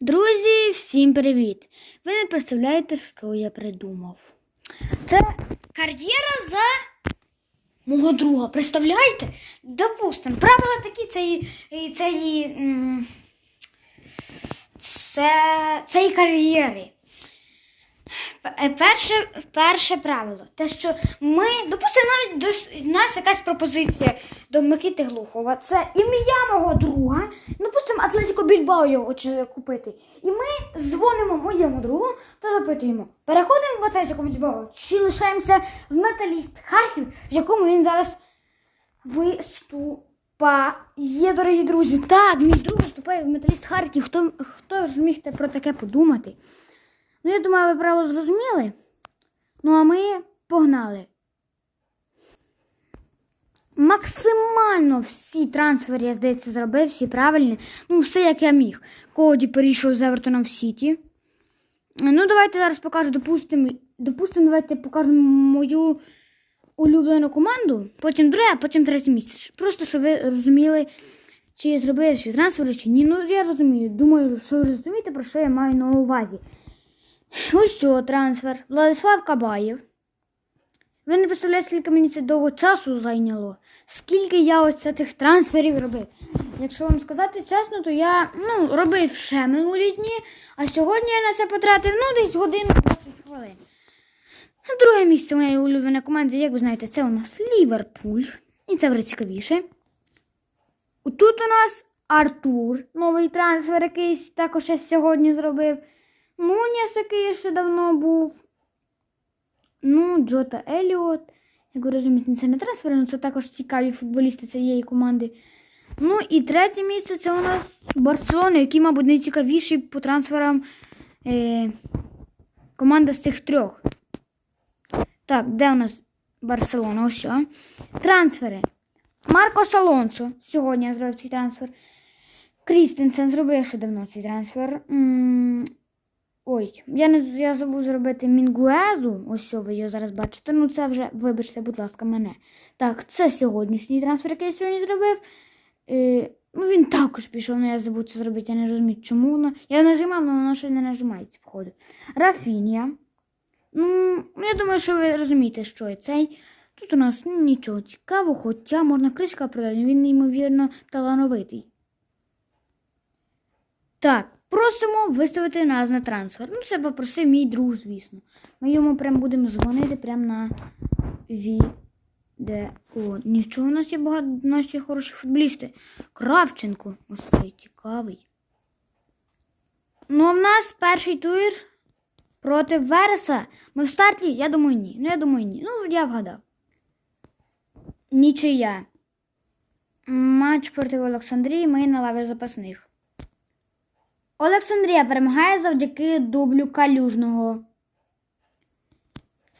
Друзі, всім привіт! Ви не представляєте, що я придумав. Це кар'єра за мого друга. Представляєте? Допустимо, правила такі цієї, цієї, м, це, цієї кар'єри. Е, Перше, перше правило, те, що ми, допустимо, навіть до нас якась пропозиція до Микити Глухова. Це ім'я мого друга. Допустимо, Атлетико Більбао його хоче купити. І ми дзвонимо моєму другу та запитуємо: переходимо в Атлетико Більбао чи лишаємося в металіст Харків, в якому він зараз виступає, дорогі друзі. Так, мій друг виступає в металіст Харків. Хто, хто ж міг про таке подумати? Ну, я думаю, ви правило зрозуміли. Ну, а ми погнали. Максимально всі трансфери, я здається, зробив, всі правильні. Ну, все як я міг. Коді перейшов з Евертоном в Сіті. Ну, давайте зараз покажу, допустимо, допустимо, давайте покажемо мою улюблену команду, потім друге, а потім третє місце. Просто щоб ви розуміли, чи я зробив свій трансфер, чи ні. Ну, я розумію. Думаю, що ви розумієте, про що я маю на увазі. Ось трансфер. Владислав Кабаєв. Ви не представляєте, скільки мені це довго часу зайняло. Скільки я ось цих трансферів робив. Якщо вам сказати чесно, то я ну, робив ще минулі дні, а сьогодні я на це потратив ну, десь годину 20 хвилин. Друге місце моєї улюбленої команди, як ви знаєте, це у нас Ліверпуль. І це вже цікавіше. Тут у нас Артур, новий трансфер, який також я сьогодні зробив. Муніс, який ще давно був. Ну, Джота Еліот. Як ви розумієте, це не трансфер, але це також цікаві футболісти цієї команди. Ну і третє місце це у нас Барселона, який, мабуть, найцікавіший по трансферам е, команда з цих трьох. Так, де у нас Барселона? Ось. Трансфери. Марко Салонсо. Сьогодні я зробив цей трансфер. Крістенсен зробив ще давно цей трансфер. М, Ой, я не я забув зробити Мінгуезу. Ось ви його зараз бачите. Ну це вже, вибачте, будь ласка, мене. Так, це сьогоднішній трансфер, який я сьогодні зробив. Е, ну він також пішов, але я забув це зробити. Я не розумію, чому воно. Я нажимав, але воно ще не нажимається, походу. Рафінія. Ну, я думаю, що ви розумієте, що є цей. Тут у нас ну, нічого цікавого, хоча можна кришка продати, він неймовірно талановитий. Так, просимо виставити нас на трансфер. Ну, це попросив мій друг, звісно. Ми йому прям будемо дзвонити прямо на відео. Нічого, у нас є багато, у нас є хороші футболісти. Кравченко, ось цей цікавий. Ну, а в нас перший тур проти Вереса. Ми в старті? Я думаю, ні. Ну, я думаю, ні. Ну, я вгадав. Нічия. Матч проти Олександрії. Ми на лаві запасних. Олександрія перемагає завдяки дублю калюжного.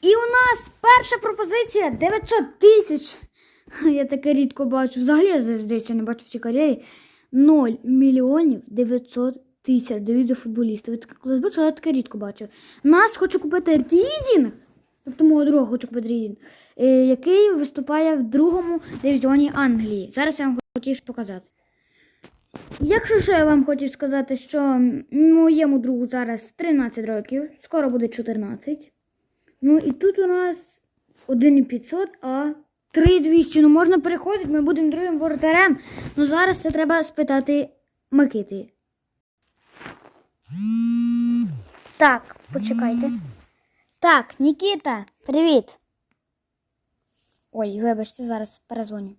І у нас перша пропозиція 900 тисяч. Я таке рідко бачу. Взагалі, здається, не бачу в цій кар'єрі. 0 мільйонів 900 тисяч дають за футболіста. Ви таке колись бачили, я таке рідко бачив. Нас хоче купити Рідінг, тобто мого друга хоче купити Рідінг, е, який виступає в другому дивізіоні Англії. Зараз я вам хотів показати. Якщо що я вам хочу сказати, що моєму другу зараз 13 років, скоро буде 14. Ну і тут у нас 1,500, а 3,200. Ну можна переходити, ми будемо другим воротарем. Ну зараз це треба спитати Микити. Так, почекайте. Так, Нікіта, привіт. Ой, вибачте, зараз перезвоню.